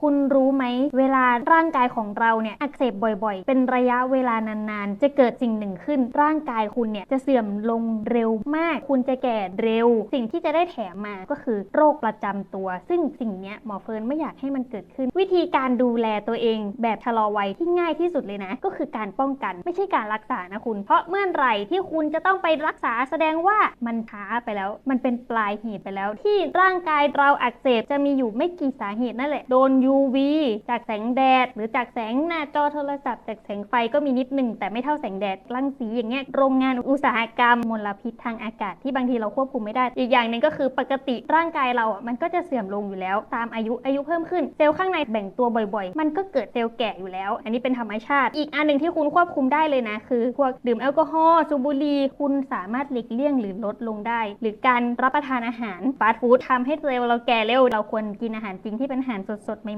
คุณรู้ไหม เวลาร่างกายของเราเนี่ยอักเสบบ่อยๆ เป็นระยะเวลานานๆ จะเกิดสิ่งหนึ่งขึ้น ร่างกายคุณเนี่ยจะเสื่อมลงเร็วมาก คุณจะแก่เร็ว สิ่งที่จะได้แถมมาก็คือโรคประจำตัว ซึ่งสิ่งนี้หมอเฟิร์นไม่อยากให้มันเกิดขึ้น วิธีการดูแลตัวเอง แบบชะลอวัยที่ง่ายที่สุดเลยนะ ก็คือการป้องกันไม่ใช่การรักษานะคุณ เพราะเมื่อไหร่ที่คุณจะต้องไปรักษาแสดงว่ามันช้าไปแล้ว มันเป็นปลายเหตุไปแล้ว ที่ร่างกายเราอักเสบจะมีอยู่ไม่กี่สาเหตุนั่นแหละโดน UV จากแสงแดด หรือจากแสงหน้าจอโทรศัพท์ จากแสงไฟก็มีนิดหนึ่งแต่ไม่เท่าแสงแดดรังสีอย่างเงี้ยโรงงานอุตสาหกรรมมลพิษทางอากาศที่บางทีเราควบคุมไม่ได้ อีกอย่างหนึ่งก็คือปกติร่างกายเราอะมันก็จะเสื่อมลงอยู่แล้ว ตามอายุอายุเพิ่มขึ้นเซลล์ข้างในแบ่งตัวบ่อยๆ มันก็เกิดเซลล์แก่อยู่แล้ว อันนี้เป็นธรรมชาติ อีกอันหนึ่งที่คุณควบคุมได้เลยนะ คือพวกดื่มแอลกอฮอล์สูบบุหรี่คุณสามารถหลีกเลี่ยงหรือลดลงได้ หรือการรับประทานอาหารฟาสต์ฟู้ดทำให้เซลล์เราแก่เร็วเราควรกินอาหารจริงที่เป็นอาหารสดๆใ